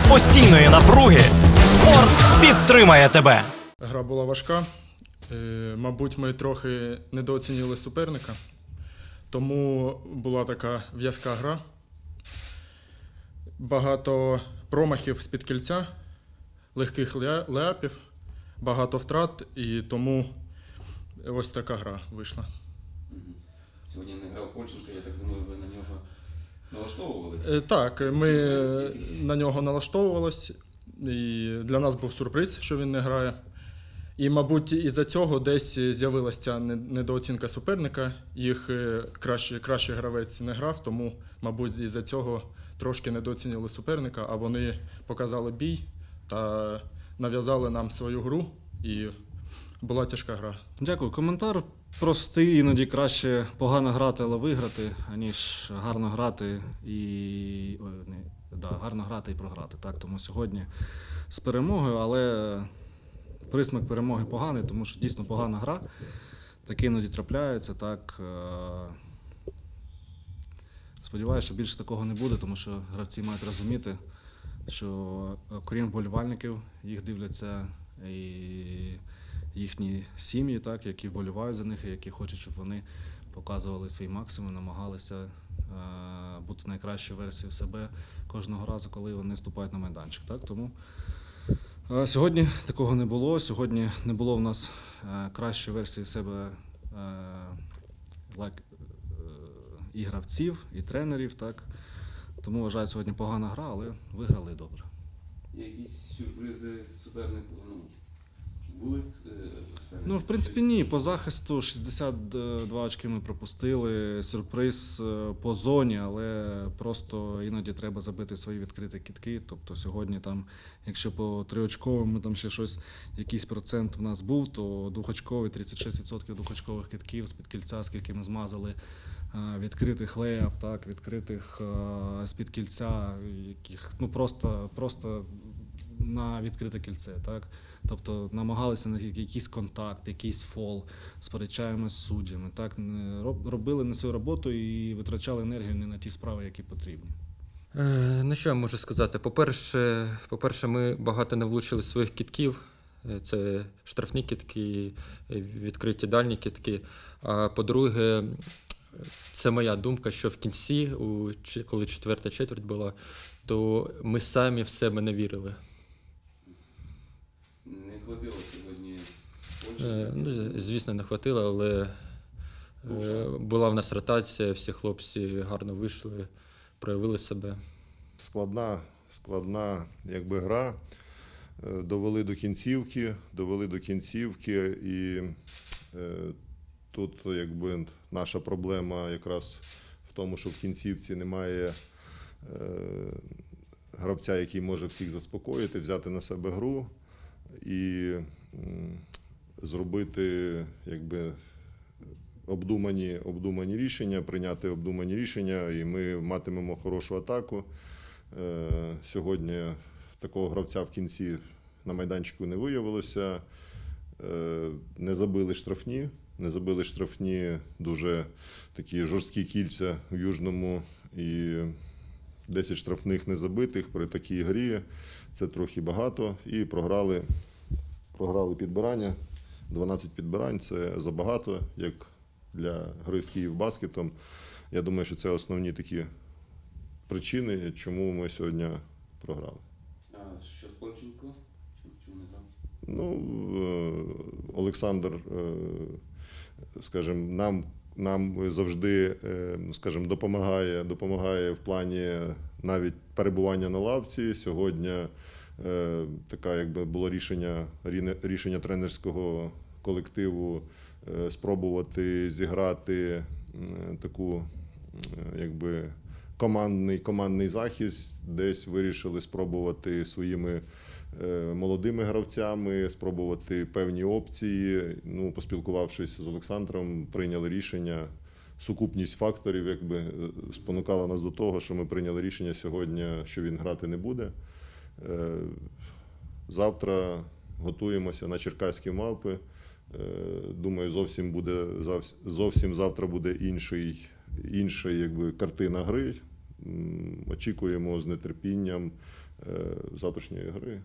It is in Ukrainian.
серед постійної напруги спорт підтримає тебе. Гра була важка. Е, Мабуть, ми трохи недооцінили суперника, тому була така в'язка гра. Багато промахів з-під кільця, легких ляпів, багато втрат, і тому ось така гра вийшла. Сьогодні не грав Польченко, я так думаю, ви на нього налаштовувались. Е, Так, ми на нього налаштовувалися, і для нас був сюрприз, що він не грає. І, мабуть, із-за цього десь з'явилася ця недооцінка суперника. Їх е, кращий, кращий гравець не грав, тому, мабуть, із-за цього трошки недооцінили суперника, а вони показали бій та нав'язали нам свою гру, і була тяжка гра. Дякую. Коментар простий, іноді краще погано грати, але виграти, аніж гарно грати і. Ой, не, да, гарно грати і програти. Так, тому сьогодні з перемогою, але присмак перемоги поганий, тому що дійсно погана гра. Таке іноді трапляється. Так. е, Сподіваюся, що більше такого не буде, тому що гравці мають розуміти, що окрім вболівальників, їх дивляться і їхні сім'ї, так, які вболівають за них, і які хочуть, щоб вони показували свій максимум, намагалися е, бути найкращою версією себе кожного разу, коли вони ступають на майданчик. Так? Тому е, сьогодні такого не було. Сьогодні не було в нас е, кращої версії себе і гравців, і тренерів. Так? Тому вважаю, сьогодні погана гра, але виграли добре. Якісь сюрпризи з супернику? Були е. Ну, в принципі, ні. По захисту 62 очки ми пропустили. Сюрприз е, по зоні, але просто іноді треба забити свої відкриті кітки. Тобто сьогодні там, якщо по триочковому там ще щось, якийсь процент в нас був, то двохочковий, 36% двохочкових кітків з-під кільця, скільки ми змазали. е, Відкритих леяп, так, відкритих з-під кільця, яких ну просто, просто на відкрите кільце, так. Тобто намагалися на якийсь контакт, якийсь фол, сперечаємось з суддями. Так робили не свою роботу і витрачали енергію не на ті справи, які потрібні. Е, Ну, що я можу сказати? По-перше, по-перше, ми багато не влучили своїх кітків. Е, Це штрафні кітки, е, відкриті дальні кітки. А по-друге, це моя думка, що в кінці, коли четверта четверть була, то ми самі в себе не вірили. Не хватило сьогодні Е, Польщенка. Ну, звісно, не хватило, але е, була в нас ротація, всі хлопці гарно вийшли, проявили себе. складна, складна якби гра. Е, Довели до кінцівки, довели до кінцівки, і е, тут якби наша проблема якраз в тому, що в кінцівці немає е, гравця, який може всіх заспокоїти, взяти на себе гру і зробити якби обдумані, обдумані рішення, прийняти обдумані рішення, і ми матимемо хорошу атаку. Е, Сьогодні такого гравця в кінці на майданчику не виявилося. Е, Не забили штрафні. Не забили штрафні дуже такі жорсткі кільця в Южному і 10 штрафних не забитих при такій грі. Це трохи багато. І програли, програли підбирання. 12 підбирань це забагато, як для гри з Київбаскетом. Я думаю, що це основні такі причини, чому ми сьогодні програли. А що з? Чому, не грав? Ну, е, Олександр, е, скажімо, нам, нам завжди е, скажімо, допомагає, допомагає в плані навіть перебування на лавці. Сьогодні така, якби було рішення, рішення тренерського колективу е, спробувати зіграти таку, якби. Командний, командний захист десь вирішили спробувати своїми е, молодими гравцями, спробувати певні опції. Ну, поспілкувавшись з Олександром, прийняли рішення. Сукупність факторів якби е, спонукала нас до того, що ми прийняли рішення сьогодні, що він грати не буде. Завтра готуємося на черкаські мавпи. Е, Думаю, зовсім буде зовсім завтра буде інший, інший якби, картина гри. очікуємо з нетерпінням е, завтрашньої гри.